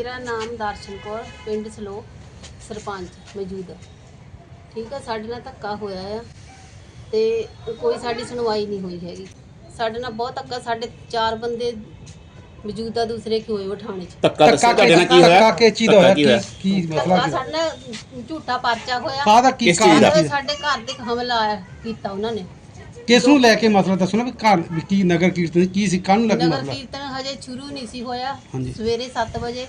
ਮੇਰਾ ਨਾਮ ਦਰਸ਼ਨ ਕੌਰ ਪਿੰਡ ਸਲੋ ਸਰਪੰਚ ਮੌਜੂਦਾ। ਠੀਕ ਆ ਸਾਡੇ ਨਾਲ ਧੱਕਾ ਹੋਇਆ ਆ ਤੇ ਕੋਈ ਸਾਡੀ ਸੁਣਵਾਈ ਨਹੀਂ ਹੋਈ ਹੈਗੀ। ਸਾਡੇ ਨਾਲ ਬਹੁਤ ਧੱਕਾ ਸਾਡੇ ਚਾਰ ਬੰਦੇ ਮੌਜੂਦਾ ਦੂਸਰੇ ਕਿ ਹੋਏ ਵਠਾਣੇ ਚ? ਧੱਕਾ ਦੱਸੋ ਤੁਹਾਡੇ ਨਾਲ ਕੀ ਹੋਇਆ? ਧੱਕਾ ਕਿਸ ਚੀਜ਼ ਦਾ ਧੱਕਾ ਹੋਇਆ? ਕੀ ਹੋਇਆ? ਕੀ ਕੀ ਮਸਲਾ ਧੱਕਾ ਕੀ ਸਾਡੇ ਨਾਲ ਝੂਠਾ ਪਰਚਾ ਹੋਇਆ। ਕਾਹਦਾ ਕੀ ਕਿਸ ਚੀਜ਼ ਦਾ? ਕਾਰਨ ਸਾਡੇ ਘਰ ਤੇ ਹਮਲਾ ਆਇਆ ਕੀਤਾ ਉਹਨਾਂ ਨੇ। ਕਿਸ ਨੂੰ ਲੈ ਕੇ ਮਸਲਾ ਦੱਸੋ ਨਾ ਵੀ ਘਰ ਵੀ ਕੀ ਨਗਰ ਕੀਰਤਨ ਕੀ ਸੀ ਕਾਹਨੂੰ ਲੈ ਕੇ ਨਗਰ ਮਸਲਾ ਕੀਰਤਨ ਹਜੇ ਸ਼ੁਰੂ ਨਹੀਂ ਸੀ ਹੋਇਆ। ਹਾਂਜੀ। ਸਵੇਰੇ 7 ਵਜੇ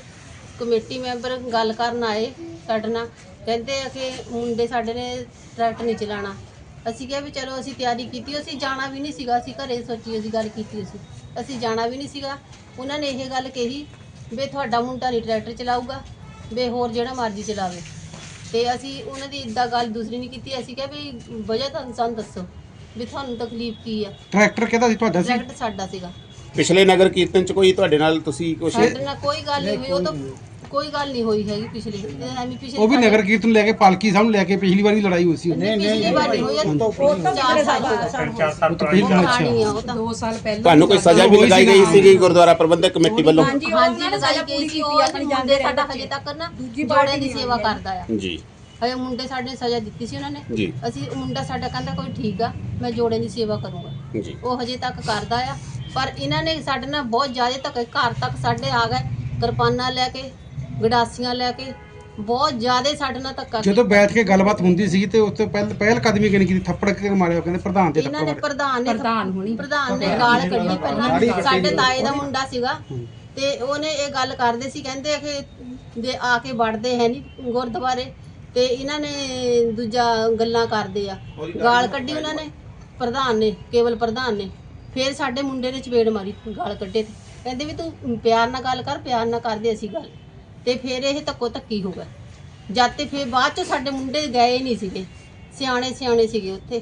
ਕਮੇਟੀ ਮੈਂਬਰ ਗੱਲ ਕਰਨ ਆਏ ਸਾਡੇ ਨਾਲ। ਕਹਿੰਦੇ ਆ ਕਿ ਮੁੰਡੇ ਸਾਡੇ ਨੇ ਟਰੈਕਟਰ ਨਹੀਂ ਚਲਾਣਾ ਅਸੀਂ ਕਿਹਾ ਵੀ ਚਲੋ ਅਸੀਂ ਤਿਆਰੀ ਕੀਤੀ ਅਸੀਂ ਜਾਣਾ ਵੀ ਨਹੀਂ ਸੀਗਾ। ਅਸੀਂ ਘਰੇ ਸੋਚੀ ਅਸੀਂ ਗੱਲ ਕੀਤੀ ਸੀ ਅਸੀਂ ਜਾਣਾ ਵੀ ਨਹੀਂ ਸੀਗਾ। ਉਹਨਾਂ ਨੇ ਇਹ ਗੱਲ ਕਹੀ ਵੀ ਤੁਹਾਡਾ ਮੁੰਡਾ ਨਹੀਂ ਟਰੈਕਟਰ ਚਲਾਊਗਾ ਵੀ ਹੋਰ ਜਿਹੜਾ ਮਰਜ਼ੀ ਚਲਾਵੇ। ਤੇ ਅਸੀਂ ਉਹਨਾਂ ਦੀ ਇਦਾਂ ਗੱਲ ਦੂਸਰੀ ਨਹੀਂ ਕੀਤੀ। ਅਸੀਂ ਕਿਹਾ ਵੀ ਵਜ੍ਹਾ ਤੁਹਾਨੂੰ ਸਾਨੂੰ ਦੱਸੋ ਵੀ ਤੁਹਾਨੂੰ ਤਕਲੀਫ ਕੀ ਆ। ਟਰੈਕਟਰ ਕਿਹਦਾ ਸੀ? ਤੁਹਾਡਾ ਸੀ? ਟਰੈਕਟਰ ਸਾਡਾ ਸੀਗਾ। ਪਿਛਲੇ ਨਗਰ ਕੀਰਤਨ ਚ ਕੋਈ ਤੁਹਾਡੇ ਨਾਲ ਤੁਸੀਂ ਕੁਝ ਸਾਡੇ ਨਾਲ ਕੋਈ ਗੱਲ ਨਹੀਂ ਹੋਈ ਉਹ ਤਾਂ ਕੋਈ ਗੱਲ ਨਹੀਂ ਹੋਈ ਹੈਗੀ ਪਿਛਲੀ ਐਵੇਂ ਪਿਛਲੀ ਉਹ ਵੀ ਨਗਰ ਕੀਰਤਨ ਲੈ ਕੇ ਪਾਲਕੀ ਸਾਹਮਣੇ ਲੈ ਕੇ ਪਿਛਲੀ ਵਾਰੀ ਲੜਾਈ ਹੋਈ ਸੀ ਉਹਨੇ ਪਿਛਲੀ ਵਾਰ ਨਹੀਂ ਹੋਈ ਉਹ ਚਾਰ ਸਾਲ ਉਹ ਤਾਂ ਪਹਿਲੀ ਕਹਾਣੀ ਆ ਉਹ ਤਾਂ। ਦੋ ਸਾਲ ਪਹਿਲਾਂ ਤੁਹਾਨੂੰ ਕੋਈ ਸਜ਼ਾ ਵੀ ਲਗਾਈ ਗਈ ਸੀਗੀ ਗੁਰਦੁਆਰਾ ਪ੍ਰਬੰਧਕ ਕਮੇਟੀ ਵੱਲੋਂ? ਹਾਂਜੀ ਲਗਾਈ ਗਈ ਸੀ ਉਹ ਅੱਜ ਮੁੰਡੇ ਸਾਡਾ ਹਜੇ ਤੱਕ ਨਾ ਜੋੜੇ ਦੀ ਸੇਵਾ ਕਰਦਾ ਆ। ਜੀ। ਹਜੇ ਮੁੰਡੇ ਸਾਡੇ ਸਜ਼ਾ ਦਿੱਤੀ ਸੀ ਉਹਨਾਂ ਨੇ। ਜੀ। ਅਸੀਂ ਉਹ ਮੁੰਡਾ ਸਾਡਾ ਕਹਿੰਦਾ ਕੋਈ ਠੀਕ ਆ ਮੈਂ ਜੋੜੇ ਦੀ ਸੇਵਾ ਕਰੂੰਗਾ। ਜੀ। ਉਹ ਹਜੇ ਤੱਕ ਕਰਦਾ ਆ। ਪਰ ਇਹਨਾਂ ਨੇ ਸਾਡੇ ਨਾਲ ਬਹੁਤ ਜ਼ਿਆਦਾ ਧੱਕੇ ਘਰ ਤੱਕ ਸਾਡੇ ਆ ਗਏ। ਕਿਰਪਾਨਾਂ ਲੈ ਕੇ ਗਡਾਸੀਆਂ ਲੈ ਕੇ ਬਹੁਤ ਜ਼ਿਆਦਾ ਸਾਡੇ ਨਾਲ ਧੱਕਾ ਜਦੋਂ ਬੈਠ ਕੇ ਗੱਲਬਾਤ ਹੁੰਦੀ ਸੀ ਤੇ ਉਸ ਤੋਂ ਪਹਿਲ ਪਹਿਲ ਕਦਮੀ ਕਿਹਨੇ ਕੀਤੀ? ਥੱਪੜ ਕੇ ਮਾਰਿਆ? ਉਹ ਕਹਿੰਦੇ ਪ੍ਰਧਾਨ ਤੇ ਇਹਨਾਂ ਨੇ ਥੱਪੜ ਪ੍ਰਧਾਨ ਨੇ ਪ੍ਰਧਾਨ ਹੋਣੀ। ਪ੍ਰਧਾਨ ਨੇ ਗਾਲ ਕੱਢੀ ਪਹਿਲਾਂ। ਸਾਡੇ ਤਾਏ ਦਾ ਮੁੰਡਾ ਸੀਗਾ। ਤੇ ਉਹਨੇ ਇਹ ਗੱਲ ਕਰਦੇ ਸੀ ਕਹਿੰਦੇ ਕਿ ਦੇ ਆ ਕੇ ਵੜਦੇ ਹੈ ਨਹੀਂ ਗੁਰਦੁਆਰੇ। ਤੇ ਇਹਨਾਂ ਨੇ ਦੂਜਾ ਗੱਲਾਂ ਕਰਦੇ ਆ। ਗਾਲ ਕੱਢੀ ਉਹਨਾਂ ਨੇ। ਪ੍ਰਧਾਨ ਨੇ ਕੇਵਲ ਪ੍ਰਧਾਨ ਨੇ। ਫਿਰ ਸਾਡੇ ਮੁੰਡੇ ਨੇ ਚਪੇੜ ਮਾਰੀ ਗਾਲ ਕੱਢੇ ਤੇ। ਕਹਿੰਦੇ ਵੀ ਤੂੰ ਪਿਆਰ ਨਾਲ ਗੱਲ ਕਰ ਪਿਆਰ ਨਾਲ ਕਰਦੇ ਅਸੀਂ ਗੱਲ। ਤੇ ਫਿਰ ਇਹ ਧੱਕੋ ਧੱਕੀ ਹੋ ਗਿਆ ਜਦ ਤੇ ਫਿਰ ਬਾਅਦ ਚ ਸਾਡੇ ਮੁੰਡੇ ਗਏ ਨਹੀਂ ਸੀਗੇ। ਸਿਆਣੇ ਸਿਆਣੇ ਸੀਗੇ ਉੱਥੇ।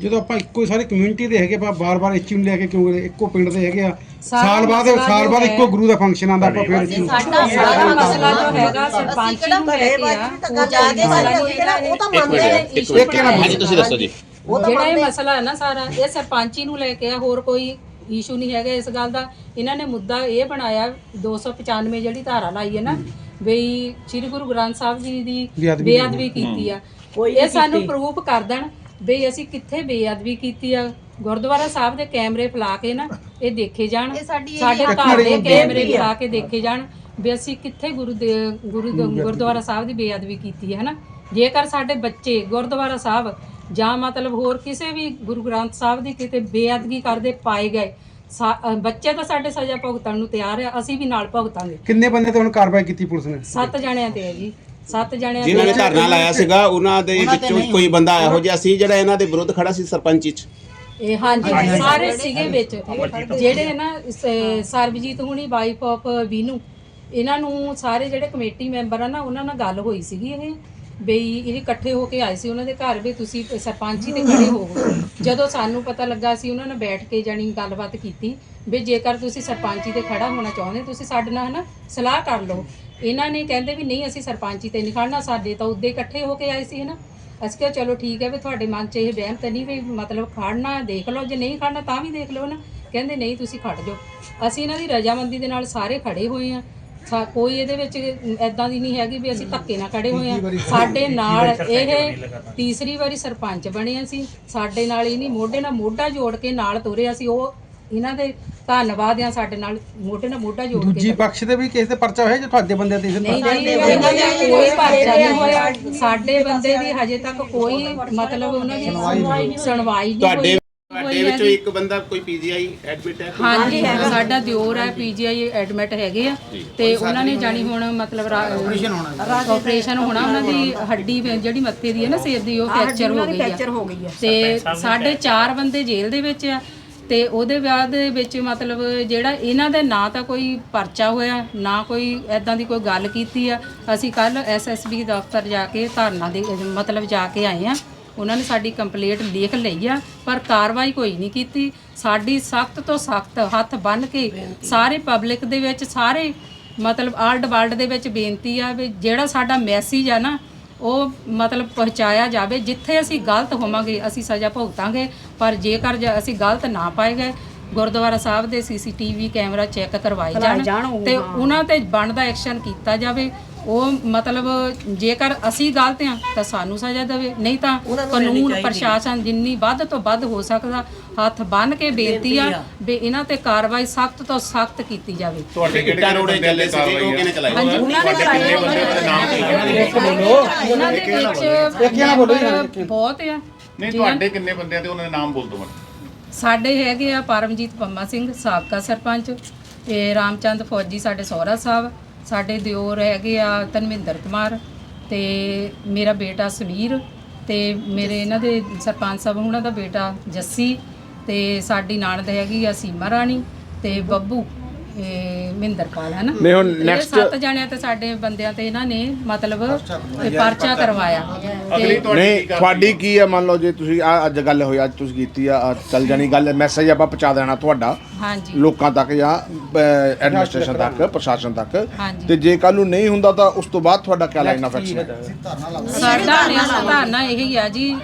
ਜਦੋਂ ਆਪਾਂ ਇੱਕੋ ਹੀ ਸਾਰੀ ਕਮਿਊਨਿਟੀ ਦੇ ਹੈਗੇ ਆਪਾਂ ਬਾਰ-ਬਾਰ ਇੱਚੀ ਨੂੰ ਲੈ ਕੇ ਕਿਉਂ ਗਏ? ਇੱਕੋ ਪਿੰਡ ਦੇ ਹੈਗੇ ਆ। ਸਾਲ ਬਾਅਦ ਮਸਲਾ ਸਾਲ ਬਾਅਦ ਇੱਕੋ ਗੁਰੂ ਦਾ ਫੰਕਸ਼ਨ ਆਂਦਾ ਆਪਾਂ ਫਿਰ ਇੱਚੀ ਨੂੰ। ਸਾਡਾ ਸਾਰਾ ਮਸਲਾ ਮਸਲਾ ਜੋ ਹੈਗਾ ਸਰਪੰਚ ਨੂੰ ਲੈ ਕੇ ਆ ਉਹ ਜ਼ਿਆਦੇ ਮਸਲਾ ਗੱਲ ਨਹੀਂ ਹੈਗਾ, ਉਹ ਤਾਂ ਇੱਕ ਮੰਨਦੇ ਨੇ ਮਿੰਟ ਇੱਕ ਮਿੰਟ। ਹਾਂਜੀ ਤੁਸੀਂ ਦੱਸੋ ਜੀ। ਜਿਹੜਾ ਇਹ ਮਸਲਾ ਹੈ ਨਾ ਸਾਰਾ ਇਹ ਸਰਪੰਚੀ ਨੂੰ ਲੈ ਕੇ ਆ ਹੋਰ ਕੋਈ ਇਸ਼ੂ ਨਹੀਂ ਹੈਗਾ ਇਸ ਗੱਲ ਦਾ। ਇਹਨਾਂ ਨੇ ਮੁੱਦਾ ਇਹ ਬਣਾਇਆ 295 ਜਿਹੜੀ ਧਾਰਾ ਲਾਈ ਹੈ ਨਾ ਬਈ ਸ੍ਰੀ ਗੁਰੂ ਗ੍ਰੰਥ ਸਾਹਿਬ ਜੀ ਦੀ ਬੇਅਦਬੀ ਕੀਤੀ ਆ। ਇਹ ਸਾਨੂੰ ਪ੍ਰੂਫ ਕਰ ਦੇਣ ਬਈ ਅਸੀਂ ਕਿੱਥੇ ਬੇਅਦਬੀ ਕੀਤੀ ਆ। ਗੁਰਦੁਆਰਾ ਸਾਹਿਬ ਦੇ ਕੈਮਰੇ ਫਲਾ ਕੇ ਨਾ ਇਹ ਦੇਖੇ ਜਾਣ। ਸਾਡੀ ਘਰ ਦੇ ਕੈਮਰੇ ਫਲਾ ਕੇ ਦੇਖੇ ਜਾਣ ਵੀ ਅਸੀਂ ਕਿੱਥੇ ਗੁਰੂ ਦੇ ਗੁਰੂ ਗੁਰਦੁਆਰਾ ਸਾਹਿਬ ਦੀ ਬੇਅਦਬੀ ਕੀਤੀ ਹੈ ਨਾ ਜੇਕਰ ਸਾਡੇ ਬੱਚੇ ਗੁਰਦੁਆਰਾ ਸਾਹਿਬ ਜਾਂ ਮਤਲਬ ਹੋਰ ਕਿਸੇ ਵੀ ਗੁਰੂ ਗ੍ਰੰਥ ਸਾਹਿਬ ਦੀ ਕਿਤੇ ਬੇਅਦਬੀ ਕਰਦੇ ਪਾਏ ਗਏ ਸਾ- ਅ, ਬੱਚੇ ਤਾਂ ਸਾਡੇ ਸਜ਼ਾ ਭੁਗਤਣ ਨੂੰ ਤਿਆਰ ਆ ਅਸੀਂ ਵੀ ਨਾਲ ਭੁਗਤਾਂਗੇ। ਕਿੰਨੇ ਬੰਦੇ ਤੇ ਹੁਣ ਕਾਰਵਾਈ ਕੀਤੀ ਪੁਲਿਸ ਨੇ? ਸੱਤ ਜਣਿਆਂ ਤੇ ਹੈ ਜੀ ਸੱਤ ਜਣਿਆਂ ਜਿਨ੍ਹਾਂ ਨੇ ਧਰਨਾ ਲਾਇਆ ਸੀਗਾ ਉਹਨਾਂ ਦੇ ਵਿੱਚੋਂ ਕੋਈ ਬੰਦਾ ਇਹੋ ਜਿਹਾ ਸੀ ਜਿਹੜਾ ਇਹਨਾਂ ਦੇ ਵਿਰੁੱਧ ਖੜਾ ਸੀ ਸਰਪੰਚੀ ਚ। ਇਹ ਹਾਂਜੀ ਸਾਰੇ ਸੀਗੇ ਵਿੱਚ। ਜਿਹੜੇ ਨਾ ਸ- ਸਰਬਜੀਤ ਹੁਣੀ ਵਾਈਫ ਆਫ ਵੀਨੂ ਇਹਨਾਂ ਨੂੰ ਸਾਰੇ ਜਿਹੜੇ ਕਮੇਟੀ ਮੈਂਬਰ ਆ ਨਾ ਉਹਨਾਂ ਨਾਲ ਗੱਲ ਹੋਈ ਸੀਗੀ ਇਹ। ਬਈ ਇਹ ਇਕੱਠੇ ਹੋ ਕੇ ਆਏ ਸੀ ਉਹਨਾਂ ਦੇ ਘਰ ਵੀ ਤੁਸੀਂ ਸਰਪੰਚ ਸਰਪੰਚੀ ਤੇ ਖੜੇ ਹੋਵੋ ਜਦੋਂ ਸਾਨੂੰ ਪਤਾ ਲੱਗਾ ਸੀ ਉਹਨਾਂ ਨਾਲ ਬੈਠ ਕੇ ਜਾਣੀ ਗੱਲਬਾਤ ਕੀਤੀ ਵੀ ਜੇਕਰ ਤੁਸੀਂ ਸਰਪੰਚ ਸਰਪੰਚੀ ਤੇ ਖੜਾ ਹੋਣਾ ਚਾਹੁੰਦੇ, ਤੁਸੀਂ ਸਾਡੇ ਨਾਲ ਹਨਾ ਸਲਾਹ ਕਰ ਲਓ। ਇਹਨਾਂ ਨੇ ਕਹਿੰਦੇ ਵੀ ਨਹੀਂ, ਅਸੀਂ ਸਰਪੰਚ ਸਰਪੰਚੀ ਤੇ ਨਹੀਂ ਖੜਨਾ, ਸਾਡੇ ਤਾਂ ਉੱਦੇ ਇਕੱਠੇ ਹੋ ਕੇ ਆਏ ਸੀ ਹਨਾ। ਅਸੀਂ ਕਿਹਾ ਚਲੋ ਠੀਕ ਹੈ ਵੀ ਤੁਹਾਡੇ ਮਨ 'ਚ ਇਹ ਵਹਿਮ ਤਾਂ ਨਹੀਂ ਵੀ ਮਤਲਬ ਖੜਨਾ, ਦੇਖ ਲਓ, ਜੇ ਨਹੀਂ ਖੜਨਾ ਤਾਂ ਵੀ ਦੇਖ ਲਓ ਨਾ ਕਹਿੰਦੇ ਨਹੀਂ, ਤੁਸੀਂ ਖੜ ਜਾਓ। ਅਸੀਂ ਇਹਨਾਂ ਦੀ ਰਜਾਮੰਦੀ ਦੇ ਨਾਲ ਸਾਰੇ ਖੜੇ ਹੋਏ ਆ ਸਾ- ਕੋਈ ਇਹਦੇ ਵਿੱਚ ਐਦਾਂ ਦੀ ਨਹੀਂ ਹੈਗੀ ਵੀ ਅਸੀਂ ਧੱਕੇ ਨਾਲ ਖੜੇ ਹੋਏ ਆ। ਸਾਡੇ ਨਾਲ ਇਹ ਤੀਸਰੀ ਵਾਰੀ ਸਰਪੰਚ ਬਣੇ ਆ ਸੀ ਸਾਡੇ ਨਾਲ ਇਹਨੀ ਮੋਢੇ ਨਾਲ ਮੋਢਾ ਜੋੜ ਕੇ ਨਾਲ ਤੁਰੇ ਅਸੀਂ। ਉਹ ਇਹਨਾਂ ਦੇ ਧੰਨਵਾਦ ਆ ਸਾਡੇ ਨਾਲ ਮੋਢੇ ਨਾਲ ਮੋਢਾ ਜੋੜ ਕੇ ਦੂਜੀ ਪੱਖ ਤੇ ਵੀ ਕਿਸੇ ਤੇ ਪਰਚਾ ਹੋਇਆ ਜੇ ਤੁਹਾਡੇ ਬੰਦੇ ਤੇ ਕਿਸੇ ਨਹੀਂ ਨਹੀਂ ਇਹਨਾਂ ਦਾ ਕੋਈ ਪਰਚਾ ਨਹੀਂ ਹੋਇਆ। ਸਾਡੇ ਬੰਦੇ ਦੀ ਹਜੇ ਤੱਕ ਕੋਈ ਮਤਲਬ ਉਹਨਾਂ ਦੀ ਸੁਣਵਾਈ ਨਹੀਂ ਤੁਹਾਡੇ ਹੋਈ ਤੁਹਾਡੇ ਵਿੱਚੋਂ ਇੱਕ ਬੰਦਾ ਕੋਈ ਪੀਜੀਆਈ ਐਡਮਿਟ ਹੈ ਹਾਂਜੀ ਸਾਡਾ ਦਿਓਰ ਹੈ ਪੀਜੀਆਈ ਐਡਮਿਟ ਹੈਗੇ ਆ ਤੇ ਉਹਨਾਂ ਨੇ ਜਾਣੀ ਹੁਣ ਮਤਲਬ ਆਪਰੇਸ਼ਨ ਹੋਣਾ। ਆਪਰੇਸ਼ਨ ਹੋਣਾ ਉਹਨਾਂ ਦੀ ਹੱਡੀ ਵੀ ਜਿਹੜੀ ਮੱਥੇ ਦੀ ਹੈ ਨਾ ਸਿਰ ਦੀ ਉਹ ਫ੍ਰੈਕਚਰ ਹੋ ਗਈ ਆ। ਹੋ ਗਈ ਹੈ ਤੇ ਸਾਡੇ ਚਾਰ ਬੰਦੇ ਜੇਲ੍ਹ ਦੇ ਵਿੱਚ ਆ ਤੇ ਉਹਦੇ ਬਾਅਦ ਦੇ ਵਿੱਚ ਮਤਲਬ ਜਿਹੜਾ ਇਹਨਾਂ ਦੇ ਨਾਂ ਤਾਂ ਕੋਈ ਪਰਚਾ ਹੋਇਆ ਨਾ ਕੋਈ ਐਦਾਂ ਦੀ ਕੋਈ ਗੱਲ ਕੀਤੀ ਆ। ਅਸੀਂ ਕੱਲ ਐਸਐਸਬੀ ਦਫ਼ਤਰ ਜਾ ਕੇ ਧਰਨਾ ਦੇ ਮਤਲਬ ਜਾ ਕੇ ਆਏ ਆ। ਉਹਨਾਂ ਨੇ ਸਾਡੀ ਕੰਪਲੇਂਟ ਲਿਖ ਲਈ ਆ ਪਰ ਕਾਰਵਾਈ ਕੋਈ ਨਹੀਂ ਕੀਤੀ। ਸਾਡੀ ਸਖਤ ਤੋਂ ਸਖਤ ਹੱਥ ਬੰਨ ਕੇ ਸਾਰੇ ਪਬਲਿਕ ਦੇ ਵਿੱਚ ਸਾਰੇ ਮਤਲਬ ਆਲਡ ਵਰਲਡ ਦੇ ਵਿੱਚ ਬੇਨਤੀ ਆ ਵੀ ਜਿਹੜਾ ਸਾਡਾ ਮੈਸੇਜ ਆ ਨਾ ਉਹ ਮਤਲਬ ਪਹੁੰਚਾਇਆ ਜਾਵੇ। ਜਿੱਥੇ ਅਸੀਂ ਗਲਤ ਹੋਵਾਂਗੇ ਅਸੀਂ ਸਜ਼ਾ ਭੁਗਤਾਂਗੇ ਪਰ ਜੇਕਰ ਅਸੀਂ ਗਲਤ ਨਾ ਪਾਏ ਗਏ ਗੁਰਦੁਆਰਾ ਸਾਹਿਬ ਦੇ ਸੀਸੀਟੀਵੀ ਕੈਮਰਾ ਚੈੱਕ ਕਰਵਾਏ ਜਾਣ ਤੇ ਉਹਨਾਂ ਤੇ ਬਣਦਾ ਐਕਸ਼ਨ ਕੀਤਾ ਜਾਵੇ। ਉਹ ਮਤਲਬ ਜੇਕਰ ਅਸੀਂ ਗਲਤ ਆ ਤਾਂ ਸਾਨੂੰ ਸਜ਼ਾ ਦੇਵੇ ਨਹੀਂ ਤਾਂ ਕਾਨੂੰਨ ਪ੍ਰਸ਼ਾਸਨ ਜਿੰਨੀ ਵੱਧ ਤੋਂ ਵੱਧ ਹੋ ਸਕਦਾ ਹੱਥ ਬੰਨ ਕੇ ਬੇਨਤੀ ਆ ਵੀ ਇਹਨਾਂ ਤੇ ਕਾਰਵਾਈ ਸਖਤ ਤੋਂ ਸਖਤ ਕੀਤੀ ਜਾਵੇ। ਤੁਹਾਡੇ ਕਿਹੜੇ ਇੱਟਾਂ ਕਿਹੜੇ ਰੋੜੇ ਬੰਦਿਆਂ ਚੱਲੇ ਤੇ ਸੀਗੇ ਉਹ ਕਾਰਵਾਈ ਕਿਹਨੇ ਆ ਚਲਾਏ ਹਾਂਜੀ ਉਹਨਾਂ ਨੇ ਕਰਾਏ ਉਹਨਾਂ ਦੇ ਵਿੱਚ ਮੈਂਬਰ ਬਹੁਤ ਆ। ਨਹੀਂ ਤੁਹਾਡੇ ਕਿੰਨੇ ਬੰਦਿਆਂ ਤੇ ਉਹਨਾਂ ਦੇ ਨਾਮ ਬੋਲ ਦਿਓ ਮੈਨੂੰ। ਸਾਡੇ ਹੈਗੇ ਆ ਪਰਮਜੀਤ ਪੰਮਾ ਸਿੰਘ ਸਾਬਕਾ ਸਰਪੰਚ ਤੇ ਰਾਮਚੰਦ ਫੌਜੀ ਸਾਡੇ ਸਹੁਰਾ ਸਾਹਿਬ ਸਾਡੇ ਦਿਓਰ ਹੈਗੇ ਆ ਧਨਵਿੰਦਰ ਕੁਮਾਰ ਤੇ ਮੇਰਾ ਬੇਟਾ ਸਮੀਰ ਤੇ ਮੇਰੇ ਇਹਨਾਂ ਦੇ ਸਰਪੰਚ ਸਾਹਿਬ, ਉਹਨਾਂ ਦਾ ਬੇਟਾ ਜੱਸੀ ਤੇ ਸਾਡੀ ਨਾਨਦ ਹੈਗੀ ਆ ਸੀਮਾ ਰਾਣੀ ਤੇ ਬੱਬੂ। ਇਹ ਮਹਿੰਦਰਪਾਲ ਹੈ ਨਾ ਨਹੀਂ ਹੁਣ ਇਹ ਸੱਤ ਜਣਿਆਂ ਤੇ ਸਾਡੇ ਬੰਦਿਆਂ ਤੇ ਇਹਨਾਂ ਨੇ ਮਤਲਬ ਇਹ ਪਰਚਾ ਕਰਵਾਇਆ। ਅਗਲੀ ਤੇ ਤੁਹਾਡੀ ਨਹੀਂ ਕੀ ਕਾਰਵਾਈ ਤੁਹਾਡੀ ਕੀ ਹੈ ਮੰਨ ਲਓ ਜੇ ਤੁਸੀਂ ਆ ਅੱਜ ਗੱਲ ਹੋਈ ਅੱਜ ਤੁਸੀਂ ਕੀਤੀ ਆ ਆਹ ਚੱਲ ਜਾਣੀ ਗੱਲ ਮੈਸੇਜ ਆਪਾਂ ਪਹੁੰਚਾ ਦੇਣਾ ਤੁਹਾਡਾ। ਹਾਂਜੀ। ਲੋਕਾਂ ਤੱਕ ਜਾਂ ਐਡਮਿਨਿਸਟ੍ਰੇਸ਼ਨ ਤੱਕ ਪ੍ਰਸ਼ਾਸਨ ਤੱਕ। ਹਾਂਜੀ। ਤੇ ਜੇ ਕੱਲ ਨੂੰ ਨਹੀਂ ਹੁੰਦਾ ਤਾਂ ਉਸ ਤੋਂ ਬਾਅਦ ਤੁਹਾਡਾ ਕਿਆ ਲਾਈਨ ਆਫ ਐਕਸ਼ਨ ਹੈ? ਸਾਡਾ ਨਿਆਂ ਧਾਰਨਾ ਇਹ ਹੀ ਆ ਜੀ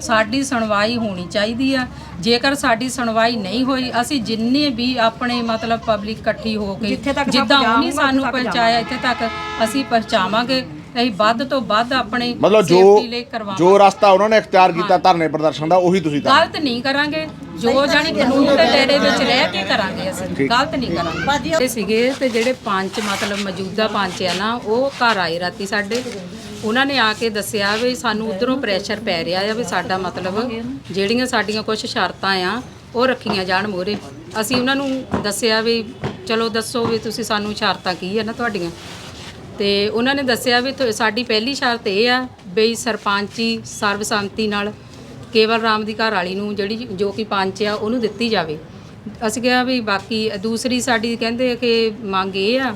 ਸਾਡੀ ਸੁਣਵਾਈ ਹੋਣੀ ਚਾਹੀਦੀ ਆ। ਜੇਕਰ ਸਾਡੀ ਸੁਣਵਾਈ ਨਹੀਂ ਹੋਈ ਅਸੀਂ ਜਿੰਨੇ ਵੀ ਆਪਣੇ ਮਤਲਬ ਪਬਲਿਕ ਇਕੱਠੀ ਹੋ ਕੇ ਜਿੱਦਾਂ ਉਹਨੇ ਸਾਨੂੰ ਪਹੁੰਚਾਇਆ ਇੱਥੇ ਤੱਕ ਅਸੀਂ ਪਹੁੰਚਾਵਾਂਗੇ। ਅਸੀਂ ਵੱਧ ਤੋਂ ਵੱਧ ਆਪਣੇ ਮਤਲਬ ਜੋ ਜੋ ਰਸਤਾ ਉਹਨਾਂ ਨੇ ਇਖਤਿਆਰ ਕੀਤਾ ਧਰਨੇ ਪ੍ਰਦਰਸ਼ਨ ਦਾ ਉਹੀ ਤੁਸੀਂ ਕਰ ਗਲਤ ਨਹੀਂ ਕਰਾਂਗੇ। ਜੋ ਜਾਣੀ ਕਾਨੂੰਨ ਦੇ ਦਾਇਰੇ ਵਿੱਚ ਰਹਿ ਕੇ ਕਰਾਂਗੇ ਅਸੀਂ। ਗਲਤ ਨਹੀਂ ਕਰਾਂਗੇ। ਇਹ ਸੀਗੇ ਤੇ ਜਿਹੜੇ ਪੰਚ ਮਤਲਬ ਮੌਜੂਦਾ ਪੰਚ ਆ ਨਾ ਉਹ ਘਰ ਆਏ ਰਾਤੀ ਸਾਡੇ। ਉਹਨਾਂ ਨੇ ਆ ਕੇ ਦੱਸਿਆ ਵੀ ਸਾਨੂੰ ਉਧਰੋਂ ਪ੍ਰੈਸ਼ਰ ਪੈ ਰਿਹਾ ਆ ਵੀ ਸਾਡਾ ਮਤਲਬ ਜਿਹੜੀਆਂ ਸਾਡੀਆਂ ਕੁਝ ਸ਼ਰਤਾਂ ਆ, ਉਹ ਰੱਖੀਆਂ ਜਾਣ ਮੋਰੇ ਅਸੀਂ ਉਹਨਾਂ ਨੂੰ ਦੱਸਿਆ ਵੀ ਚਲੋ ਦੱਸੋ ਵੀ ਤੁਸੀਂ ਸਾਨੂੰ ਸ਼ਰਤਾਂ ਕੀ ਆ ਨਾ ਤੁਹਾਡੀਆਂ। ਤੇ ਉਹਨਾਂ ਨੇ ਦੱਸਿਆ ਵੀ ਤੁ- ਸਾਡੀ ਪਹਿਲੀ ਸ਼ਰਤ ਇਹ ਆ ਬਈ ਸਰਪੰਚੀ ਸਰਬਸੰਮਤੀ ਨਾਲ ਕੇਵਲ ਰਾਮ ਦੀ ਘਰ ਵਾਲੀ ਨੂੰ ਜਿਹੜੀ ਜੋ ਕਿ ਪੰਚ ਆ, ਉਹਨੂੰ ਦਿੱਤੀ ਜਾਵੇ। ਅਸੀਂ ਕਿਹਾ ਵੀ ਬਾਕੀ ਦੂਸਰੀ ਸਾਡੀ ਕਹਿੰਦੇ ਕਿ ਮੰਗ ਇਹ ਆ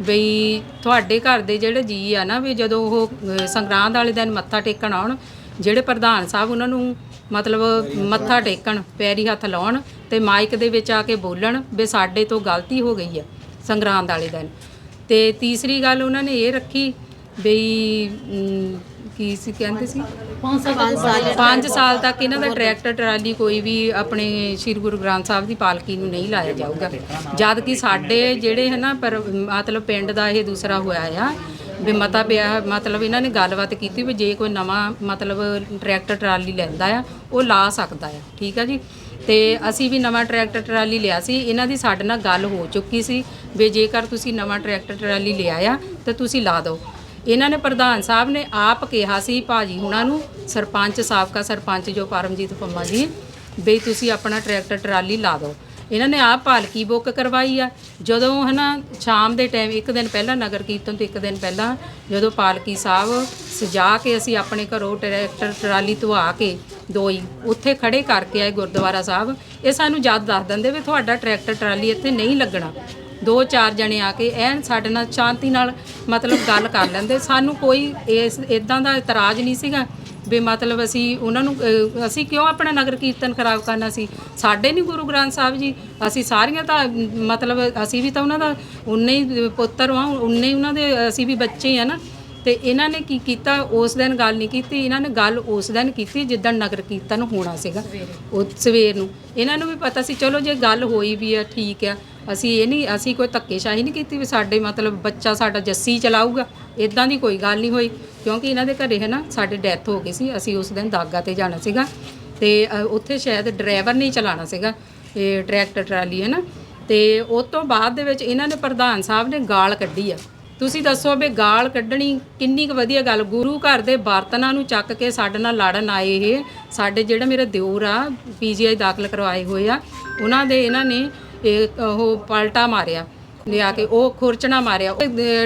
ਬਈ ਤੁਹਾਡੇ ਘਰ ਦੇ ਜਿਹੜੇ ਜੀ ਆ ਨਾ ਵੀ ਜਦੋਂ ਉਹ ਅ, ਸੰਗਰਾਂਦ ਵਾਲੇ ਦਿਨ ਮੱਥਾ ਟੇਕਣ ਆਉਣ ਜਿਹੜੇ ਪ੍ਰਧਾਨ ਸਾਹਿਬ ਉਹਨਾਂ ਨੂੰ ਮਤਲਬ ਮੱਥਾ ਟੇਕਣ ਪੈਰੀ ਹੱਥ ਲਾਉਣ ਤੇ ਮਾਈਕ ਦੇ ਵਿੱਚ ਆ ਕੇ ਬੋਲਣ ਵੀ ਸਾਡੇ ਤੋਂ ਗਲਤੀ ਹੋ ਗਈ ਆ ਸੰਗਰਾਂਦ ਵਾਲੇ ਦਿਨ। ਤੇ ਤੀਸਰੀ ਗੱਲ ਉਹਨਾਂ ਨੇ ਇਹ ਰੱਖੀ ਬਈ ਅਮ, ਕੀ ਸੀ ਕਹਿੰਦੇ ਸੀ? 5 ਸਾਲ 5 ਸਾਲ ਤੱਕ ਇਹਨਾਂ ਦਾ ਟਰੈਕਟਰ ਟਰਾਲੀ ਕੋਈ ਵੀ ਆਪਣੇ ਸ੍ਰੀ ਗੁਰੂ ਗ੍ਰੰਥ ਸਾਹਿਬ ਦੀ ਪਾਲਕੀ ਨੂੰ ਨਹੀਂ ਲਾਇਆ ਜਾਊਗਾ। ਜਦ ਕਿ ਸਾਡੇ ਜਿਹੜੇ ਹੈ ਨਾ ਪਰ ਮਤਲਬ ਪਿੰਡ ਦਾ ਇਹ ਦੂਸਰਾ ਹੋਇਆ ਆ ਵੀ ਮਤਾ ਪਿਆ ਮਤਲਬ ਇਹਨਾਂ ਨੇ ਗੱਲਬਾਤ ਕੀਤੀ ਵੀ ਜੇ ਕੋਈ ਨਵਾਂ ਮਤਲਬ ਟਰੈਕਟਰ ਟਰਾਲੀ ਲੈਂਦਾ ਆ ਉਹ ਲਾ ਸਕਦਾ ਆ ਠੀਕ ਆ ਜੀ? ਤੇ ਅਸੀਂ ਵੀ ਨਵਾਂ ਟਰੈਕਟਰ ਟਰਾਲੀ ਲਿਆ ਸੀ ਇਹਨਾਂ ਦੀ ਸਾਡੇ ਨਾਲ ਗੱਲ ਹੋ ਚੁੱਕੀ ਸੀ ਵੀ ਜੇਕਰ ਤੁਸੀਂ ਨਵਾਂ ਟਰੈਕਟਰ ਟਰਾਲੀ ਲਿਆ ਆ ਤੇ ਤੁਸੀਂ ਲਾ ਦਿਓ। ਇਹਨਾਂ ਨੇ ਪ੍ਰਧਾਨ ਸਾਹਿਬ ਨੇ ਆਪ ਕਿਹਾ ਸੀ ਭਾਜੀ ਹੁਣਾਂ ਨੂੰ, ਸਰਪੰਚ ਸਾਬਕਾ ਸਰਪੰਚ ਜੋ ਪਰਮਜੀਤ ਪੰਮਾ ਜੀ, ਬਈ ਤੁਸੀਂ ਆਪਣਾ ਟਰੈਕਟਰ, ਟਰਾਲੀ ਲਾ ਦਿਓ। ਇਹਨਾਂ ਨੇ ਆਪ ਪਾਲਕੀ ਬੁੱਕ ਕਰਵਾਈ ਆ। ਜਦੋਂ ਹਨਾ ਸ਼ਾਮ ਦੇ ਟਾਈਮ, ਇੱਕ ਦਿਨ ਪਹਿਲਾਂ ਨਗਰ ਕੀਰਤਨ ਤੋਂ ਇੱਕ ਦਿਨ ਪਹਿਲਾਂ ਜਦੋਂ ਪਾਲਕੀ ਸਾਹਿਬ ਸਜਾ ਕੇ ਅਸੀਂ ਆਪਣੇ ਘਰੋਂ ਟਰੈਕਟਰ, ਟਰਾਲੀ ਧਵਾ ਕੇ ਦੋਈ, ਉੱਥੇ ਖੜੇ ਕਰਕੇ ਆਏ ਗੁਰਦੁਆਰਾ ਸਾਹਿਬ। ਇਹ ਸਾਨੂੰ ਜਦ ਦੱਸ ਦਿੰਦੇ ਵੀ ਤੁਹਾਡਾ ਟਰੈਕਟਰ, ਟਰਾਲੀ ਇੱਥੇ ਨਹੀਂ ਲੱਗਣਾ। ਦੋ ਚਾਰ ਜਣੇ ਆ ਕੇ ਐਨ ਸਾਡੇ ਨਾਲ ਸ਼ਾਂਤੀ ਨਾਲ ਮਤਲਬ ਗੱਲ ਕਰ ਲੈਂਦੇ। ਸਾਨੂੰ ਕੋਈ ਇਸ ਇਦਾਂ ਦਾ ਇਤਰਾਜ਼ ਨਹੀਂ ਸੀਗਾ ਵੀ ਮਤਲਬ ਅਸੀਂ ਉਹਨਾਂ ਨੂੰ ਅਹ, ਅਸੀਂ ਕਿਉਂ ਆਪਣਾ ਨਗਰ ਕੀਰਤਨ ਖਰਾਬ ਕਰਨਾ ਸੀ? ਸਾਡੇ ਨਹੀਂ ਗੁਰੂ ਗ੍ਰੰਥ ਸਾਹਿਬ ਜੀ ਅਸੀਂ ਸਾਰੀਆਂ ਤਾਂ ਅਮ, ਮਤਲਬ ਅਸੀਂ ਵੀ ਤਾਂ ਉਹਨਾਂ ਦਾ ਉਨੇ ਹੀ ਪੁੱਤਰ ਹਾਂ ਉਨੇ ਹੀ ਉਹਨਾਂ ਦੇ ਅਸੀਂ ਵੀ ਬੱਚੇ ਆ ਨਾ। ਤੇ ਇਹਨਾਂ ਨੇ ਕੀ ਕੀਤਾ? ਉਸ ਦਿਨ ਗੱਲ ਨਹੀਂ ਕੀਤੀ। ਇਹਨਾਂ ਨੇ ਗੱਲ ਉਸ ਦਿਨ ਕੀਤੀ ਜਿੱਦਣ ਨਗਰ ਕੀਰਤਨ ਹੋਣਾ ਸੀਗਾ। ਉਹ ਸਵੇਰ ਨੂੰ। ਇਹਨਾਂ ਨੂੰ ਵੀ ਪਤਾ ਸੀ, ਚਲੋ ਜੇ ਗੱਲ ਹੋਈ ਵੀ ਆ, ਠੀਕ ਆ। ਅਸੀਂ ਇਹ ਨਹੀਂ, ਅਸੀਂ ਕੋਈ ਧੱਕੇਸ਼ਾਹੀ ਨਹੀਂ ਕੀਤੀ ਵੀ ਸਾਡੇ ਮਤਲਬ ਬੱਚਾ ਸਾਡਾ ਜੱਸੀ ਚਲਾਊਗਾ। ਇਦਾਂ ਦੀ ਕੋਈ ਗੱਲ ਨਹੀਂ ਹੋਈ। ਕਿਉਂਕਿ ਇਹਨਾਂ ਦੇ ਘਰੇ ਹੈ ਨਾ ਸਾਡੇ ਡੈਥ ਹੋ ਗਈ ਸੀ। ਅਸੀਂ ਉਸ ਦਿਨ ਦਾਗਾ ਤੇ ਜਾਣਾ ਸੀਗਾ। ਤੇ ਉੱਥੇ ਸ਼ਾਇਦ ਡਰਾਈਵਰ ਨਹੀਂ ਚਲਾਉਣਾ ਸੀਗਾ। ਇਹ ਟਰੈਕਟਰ ਟਰਾਲੀ ਹੈ ਨਾ ਤੇ ਉਸ ਤੋਂ ਬਾਅਦ ਦੇ ਵਿੱਚ ਇਹਨਾਂ ਨੇ ਪ੍ਰਧਾਨ ਸਾਹਿਬ ਨੇ ਗਾਲ ਕੱਢੀ ਆ। ਤੁਸੀਂ ਦੱਸੋ ਵੀ ਗਾਲ ਕੱਢਣੀ ਕਿੰਨੀ ਕੁ ਵਧੀਆ ਗੱਲ। ਗੁਰੂ ਘਰ ਦੇ ਬਰਤਨਾਂ ਨੂੰ ਚੱਕ ਕੇ ਸਾਡੇ ਨਾਲ ਲੜਨ ਆਏ ਇਹ। ਸਾਡੇ ਜਿਹੜਾ ਮੇਰਾ ਦਿਓਰ ਆ ਪੀਜੀਆਈ ਦਾਖਲ ਕਰਵਾਏ ਹੋਏ ਆ ਉਹਨਾਂ ਦੇ ਇਹਨਾਂ ਨੇ ਇਹ ਉਹ ਪਲਟਾ ਮਾਰਿਆ। ਲਿਆ ਕੇ ਉਹ ਖੁਰਚਣਾ ਮਾਰਿਆ। ਉਹ,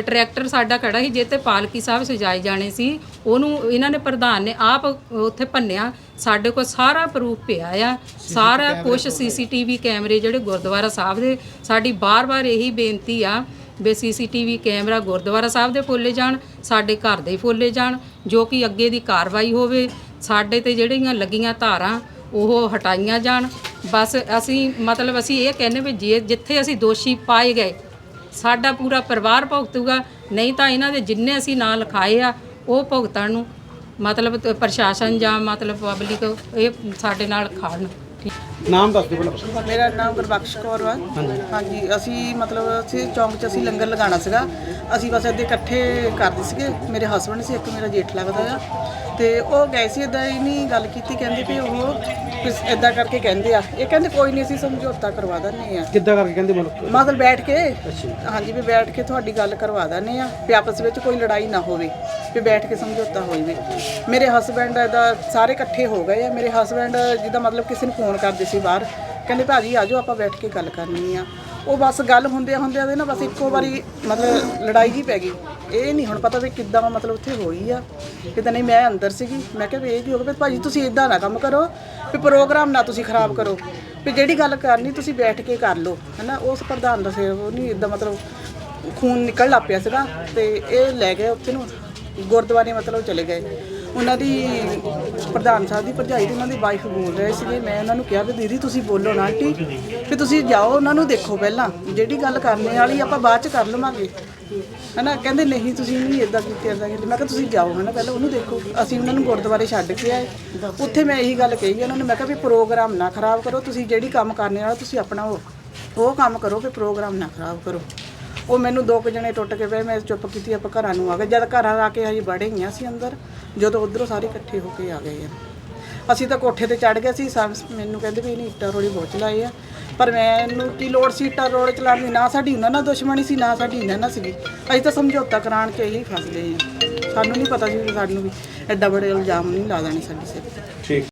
ਟਰੈਕਟਰ ਸਾਡਾ ਖੜਾ ਸੀ ਜਿੱਤੇ ਪਾਲਕੀ ਸਾਹਿਬ ਸਜਾਏ ਜਾਣੇ ਸੀ। ਉਹਨੂੰ ਇਹਨਾਂ ਨੇ ਪ੍ਰਧਾਨ ਨੇ ਆਪ ਉੱਥੇ ਭੰਨਿਆ। ਸਾਡੇ ਕੋਲ ਸਾਰਾ ਪ੍ਰੂਫ ਪਿਆ ਆ। ਸਾਰਾ ਕੁਝ ਸੀਸੀਟੀਵੀ ਕੈਮਰੇ ਜਿਹੜੇ ਗੁਰਦੁਆਰਾ ਸਾਹਿਬ ਦੇ। ਸਾਡੀ ਬਾਰ-ਬਾਰ ਇਹੀ ਬੇਨਤੀ ਆ ਵੀ ਸੀਸੀਟੀਵੀ ਕੈਮਰਾ ਗੁਰਦੁਆਰਾ ਸਾਹਿਬ ਦੇ ਫੋਲੇ ਜਾਣ, ਸਾਡੇ ਘਰ ਦੇ ਫੋਲੇ ਜਾਣ, ਜੋ ਕਿ ਅੱਗੇ ਦੀ ਕਾਰਵਾਈ ਹੋਵੇ, ਸਾਡੇ ਤੇ ਜਿਹੜੀਆਂ ਲੱਗੀਆਂ ਧਾਰਾਂ, ਉਹ ਹਟਾਈਆਂ ਜਾਣ। ਬਸ ਅਸੀਂ, ਮਤਲਬ ਅਸੀਂ ਇਹ ਕਹਿੰਦੇ ਵੀ ਜੇ ਜਿੱਥੇ ਅਸੀਂ ਦੋਸ਼ੀ ਪਾਏ ਗਏ, ਸਾਡਾ ਪੂਰਾ ਪਰਿਵਾਰ ਭੁਗਤੂਗਾ, ਨਹੀਂ ਤਾਂ ਇਹਨਾਂ ਦੇ ਜਿੰਨੇ ਅਸੀਂ ਨਾਂ ਲਿਖਾਏ ਆ, ਉਹ ਭੁਗਤਣ ਨੂੰ ਮਤਲਬ ਪ੍ਰਸ਼ਾਸਨ ਜਾਂ ਮਤਲਬ ਪਬਲਿਕ ਇਹ ਸਾਡੇ ਨਾਲ ਖੜਨ ਨਾਮ ਦੱਸ ਦਿਓ ਪਹਿਲਾਂ। ਮੇਰਾ ਨਾਮ ਗੁਰਬਖਸ਼ ਕੌਰ ਵਾ ਹਾਂਜੀ। ਅਸੀਂ ਮਤਲਬ ਅਸੀਂ ਚੌਂਕ 'ਚ ਅਸੀਂ ਲੰਗਰ ਲਗਾਉਣਾ ਸੀਗਾ। ਅਸੀਂ ਬਸ ਇੱਥੇ ਇਕੱਠੇ ਕਰਦੇ ਸੀਗੇ। ਮੇਰੇ ਹਸਬੰਡ ਸੀ ਇੱਕ ਮੇਰਾ ਜੇਠ ਲੱਗਦਾ ਆ। ਤੇ ਉਹ ਗਏ ਸੀ ਇਦਾਂ ਹੀ ਨਹੀਂ ਗੱਲ ਕੀਤੀ ਕਹਿੰਦੇ ਵੀ ਉਹ ਇਦਾਂ ਕਰਕੇ ਕਹਿੰਦੇ ਆ। ਇਹ ਕਹਿੰਦੇ ਕੋਈ ਨਹੀਂ ਅਸੀਂ ਸਮਝੌਤਾ ਕਰਵਾ ਦਿੰਦੇ ਆ। ਕਿੱਦਾਂ ਕਰਕੇ ਕਹਿੰਦੇ ਮਤਲਬ? ਮਤਲਬ ਬੈਠ ਕੇ ਹਾਂਜੀ ਵੀ ਬੈਠ ਕੇ ਤੁਹਾਡੀ ਗੱਲ ਕਰਵਾ ਦਿੰਦੇ ਆ ਵੀ ਆਪਸ ਵਿੱਚ ਕੋਈ ਲੜਾਈ ਨਾ ਹੋਵੇ ਵੀ ਬੈਠ ਕੇ ਸਮਝੌਤਾ ਹੋ ਜਾਵੇ ਮੇਰੇ ਹਸਬੰਡ ਦਾ ਸਾਰੇ ਇਕੱਠੇ ਹੋ ਗਏ ਆ। ਮੇਰੇ ਹਸਬੰਡ ਜਿੱਦਾਂ ਮਤਲਬ ਕਿਸੇ ਨੂੰ ਫੋਨ ਕਰਦੇ ਸੀ ਬਾਹਰ ਕਹਿੰਦੇ ਭਾਜੀ ਆਜੋ ਆਪਾਂ ਬੈਠ ਕੇ ਗੱਲ ਕਰਨੀ ਆ। ਉਹ ਬਸ ਗੱਲ ਹੁੰਦਿਆਂ ਹੁੰਦਿਆਂ ਦੇ ਨਾ ਬਸ ਇੱਕੋ ਵਾਰੀ ਮਤਲਬ ਲੜਾਈ ਜੀ ਪੈ ਗਈ। ਇਹ ਨਹੀਂ ਹੁਣ ਪਤਾ ਵੀ ਕਿੱਦਾਂ ਮਤਲਬ ਉੱਥੇ ਹੋਈ ਆ। ਕਿਤੇ ਨਹੀਂ ਮੈਂ ਅੰਦਰ ਸੀਗੀ। ਮੈਂ ਕਿਹਾ ਵੀ ਇਹ ਕੀ ਹੋ ਗਿਆ? ਵੀ ਭਾਜੀ ਤੁਸੀਂ ਇਦਾਂ ਨਾ ਕੰਮ ਕਰੋ। ਵੀ ਪ੍ਰੋਗਰਾਮ ਨਾ ਤੁਸੀਂ ਖਰਾਬ ਕਰੋ। ਵੀ ਜਿਹੜੀ ਗੱਲ ਕਰਨੀ ਤੁਸੀਂ ਬੈਠ ਕੇ ਕਰ ਲਓ। ਹਨਾ, ਉਸ ਪ੍ਰਧਾਨ ਦਾ ਸਿਰ ਉਹ ਨਹੀਂ ਇਦਾਂ ਮਤਲਬ ਖੂਨ ਨਿਕਲ ਲੱਗ ਪਿਆ ਸੀਗਾ। ਤੇ ਇਹ ਲੈ ਗਏ ਉੱਥੇ ਨੂੰ। ਗੁਰਦੁਆਰੇ ਮਤਲਬ ਚਲੇ ਗਏ। ਉਹਨਾਂ ਦੀ ਪ੍ਰਧਾਨ ਸਾਹਿਬ ਦੀ ਭਰਜਾਈ ਤੇ ਉਹਨਾਂ ਦੀ ਵਾਈਫ ਬੋਲ ਰਹੇ ਸੀਗੇ। ਮੈਂ ਉਹਨਾਂ ਨੂੰ ਕਿਹਾ ਵੀ ਦੀਦੀ ਤੁਸੀਂ ਬੋਲੋ ਨਾ ਆਂਟੀ, ਵੀ ਤੁਸੀਂ ਜਾਓ, ਉਹਨਾਂ ਨੂੰ ਦੇਖੋ ਪਹਿਲਾਂ। ਜਿਹੜੀ ਗੱਲ ਕਰਨੇ ਵਾਲੀ ਆਪਾਂ ਬਾਅਦ ਚ ਕਰ ਲਵਾਂਗੇ। ਹਨਾ? ਕਹਿੰਦੇ ਨਹੀਂ, ਤੁਸੀਂ ਨਹੀਂ ਇਦਾਂ ਕੀਤੀ ਇਦਾਂ ਕੀਤੀ। ਮੈਂ ਕਿਹਾ, ਤੁਸੀਂ ਜਾਓ, ਹਨਾ? ਪਹਿਲਾਂ ਉਹਨੂੰ ਦੇਖੋ। ਅਸੀਂ ਉਹਨਾਂ ਨੂੰ ਗੁਰਦੁਆਰੇ ਛੱਡ ਕੇ ਆਏ। ਉੱਥੇ ਮੈਂ ਇਹੀ ਗੱਲ ਕਹੀ ਉਹਨਾਂ ਨੂੰ। ਮੈਂ ਕਿਹਾ ਵੀ ਪ੍ਰੋਗਰਾਮ ਨਾ ਖਰਾਬ ਕਰੋ। ਤੁਸੀਂ ਜਿਹੜੀ ਕੰਮ ਕਰਨੇ ਵਾਲਾ, ਤੁਸੀਂ ਆਪਣਾ ਉਹ ਉਹ ਕੰਮ ਕਰੋ ਵੀ ਪ੍ਰੋਗਰਾਮ ਨਾ ਖਰਾਬ ਕਰੋ। ਉਹ ਮੈਨੂੰ ਦੋ ਕੁ ਜਣੇ ਟੁੱਟ ਕੇ ਪਏ, ਮੈਂ ਚੁੱਪ ਕੀਤੀ, ਆਪਾਂ ਘਰਾਂ ਨੂੰ ਆ ਗਏ। ਜਦ ਘਰਾਂ ਆ ਕੇ ਅਸੀਂ ਵੜੇ ਹੀ ਸੀ ਅੰਦਰ, ਜਦੋਂ ਉਧਰੋਂ ਸਾਰੇ ਇਕੱਠੇ ਹੋ ਕੇ ਆ ਗਏ ਆ। ਅਸੀਂ ਤਾਂ ਕੋਠੇ ਤੇ ਚੜ ਗਏ ਸੀ ਸਭ ਮੈਨੂੰ ਕਹਿੰਦੇ ਵੀ ਇਹਨੇ ਇੱਟਾਂ ਰੋੜੀ ਬਹੁਤ ਚਲਾਏ ਆ। ਪਰ ਮੈਨੂੰ ਕੀ ਲੋੜ ਸੀ ਇੱਟਾਂ ਰੋੜ ਚਲਾਉਣ ਦੀ? ਨਾ ਸਾਡੀ ਉਹਨਾਂ ਨਾਲ ਦੁਸ਼ਮਣੀ ਸੀ, ਨਾ ਸਾਡੀ ਇਹਨਾਂ ਨਾਲ ਸੀਗੀ। ਅਸੀਂ ਤਾਂ ਸਮਝੌਤਾ ਕਰਾਉਣ ਕੇ ਹੀ ਫਸ ਗਏ ਆ। ਸਾਨੂੰ ਨਹੀਂ ਪਤਾ ਸੀ ਵੀ ਸਾਨੂੰ ਵੀ ਐਡਾ ਬੜੇ ਇਲਜ਼ਾਮ ਨਹੀਂ ਲਾ ਦੇਣੇ ਸਾਡੇ ਸਿਰ ਤੇ। ਠੀਕ।